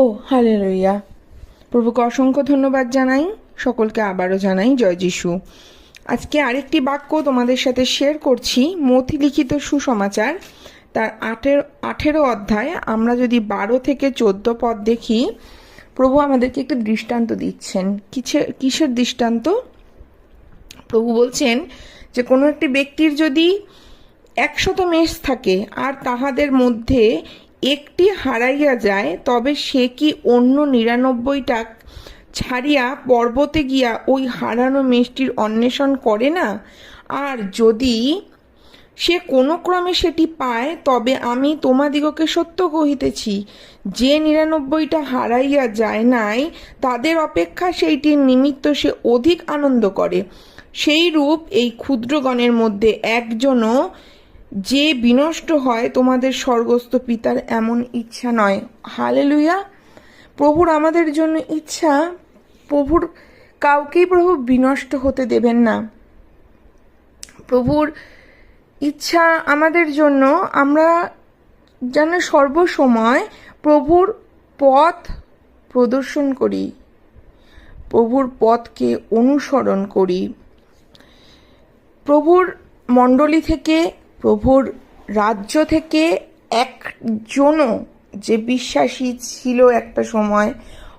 ও হালে লইয়া প্রভুকে অসংখ্য ধন্যবাদ জানাই, সকলকে আবারও জানাই জয় যিশু। আজকে আরেকটি বাক্য তোমাদের সাথে শেয়ার করছি মতি লিখিত সুসমাচার। তার আঠেরো আঠেরো অধ্যায়, আমরা যদি বারো থেকে চোদ্দ পদ দেখি, প্রভু আমাদেরকে একটি দৃষ্টান্ত দিচ্ছেন। কিসের কিসের দৃষ্টান্ত? প্রভু বলছেন যে, কোনো একটি ব্যক্তির যদি একশত মেষ থাকে, আর তাহাদের মধ্যে একটি হারাইয়া যায়, তবে সে কি অন্য নিরানব্বইটা ছাড়িয়া পর্বতে গিয়া ওই হারানো মেষটির অন্বেষণ করে না? আর যদি সে কোনো ক্রমে সেটি পায়, তবে আমি তোমাদিগকে সত্য কহিতেছি, যে নিরানব্বইটা হারাইয়া যায় নাই, তাদের অপেক্ষা সেইটির নিমিত্ত সে অধিক আনন্দ করে। সেই রূপ এই ক্ষুদ্রগণের মধ্যে একজনও যে বিনষ্ট হয় তোমাদের স্বর্গস্থ পিতার এমন ইচ্ছা নয়। হালেলুয়া। প্রভুর আমাদের জন্য ইচ্ছা, প্রভুর কাউকেই প্রভু বিনষ্ট হতে দেবেন না। প্রভুর ইচ্ছা আমাদের জন্য, আমরা যেন সর্বসময় প্রভুর পথ প্রদর্শন করি, প্রভুর পথকে অনুসরণ করি। প্রভুর মণ্ডলী থেকে প্রভুর রাজ্য থেকে একজনও যে বিশ্বাসী ছিল একটা সময়,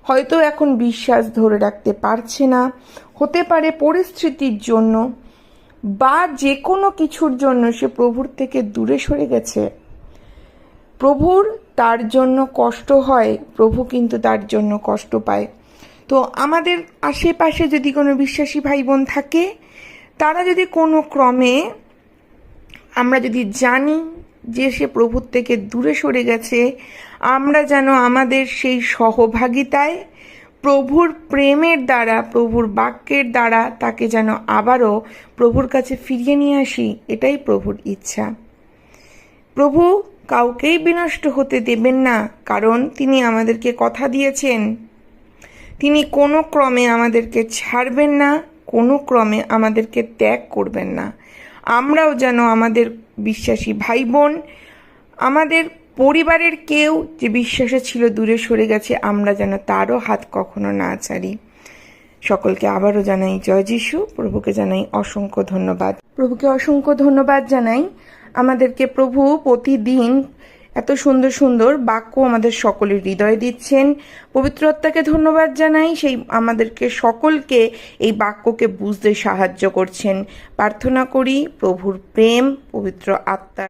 হয়তো এখন বিশ্বাস ধরে রাখতে পারছে না। হতে পারে পরিস্থিতির জন্য বা যে কোনো কিছুর জন্য সে প্রভুর থেকে দূরে সরে গেছে। প্রভুর তার জন্য কষ্ট হয়, প্রভু কিন্তু তার জন্য কষ্ট পায়। তো আমাদের আশেপাশে যদি কোনো বিশ্বাসী ভাই বোন থাকে, তারা যদি কোনো ক্রমে আমরা যদি জানি যে সে প্রভুর থেকে দূরে সরে গেছে, আমরা যেন আমাদের সেই সহভাগিতায় প্রভুর প্রেমের দ্বারা, প্রভুর বাক্যের দ্বারা তাকে যেন আবারও প্রভুর কাছে ফিরিয়ে নিয়ে আসি, এটাই প্রভুর ইচ্ছা। প্রভু কাউকেই বিনষ্ট হতে দেবেন না, কারণ তিনি আমাদেরকে কথা দিয়েছেন। তিনি কোনো ক্রমে আমাদেরকে ছাড়বেন না, কোনো ক্রমে আমাদেরকে ত্যাগ করবেন না। আমরাও যেন আমাদের বিশ্বাসী ভাই বোন আমাদের পরিবারের কেউ যে বিশ্বাসে ছিল দূরে সরে গেছে, আমরা যেন তারও হাত কখনো না ছাড়ি। সকলকে আবারও জানাই জয় যিশু, প্রভুকে জানাই অসংখ্য ধন্যবাদ। প্রভুকে অসংখ্য ধন্যবাদ জানাই। আমাদেরকে প্রভু প্রতিদিন এত সুন্দর সুন্দর বাক্য আমাদের সকলের হৃদয় দিচ্ছেন। পবিত্র আত্মাকে ধন্যবাদ জানাই। সেই আমাদেরকে সকলকে এই বাক্যকে বুঝতে সাহায্য করছেন। প্রার্থনা করি, প্রভুর প্রেম, পবিত্র আত্মা।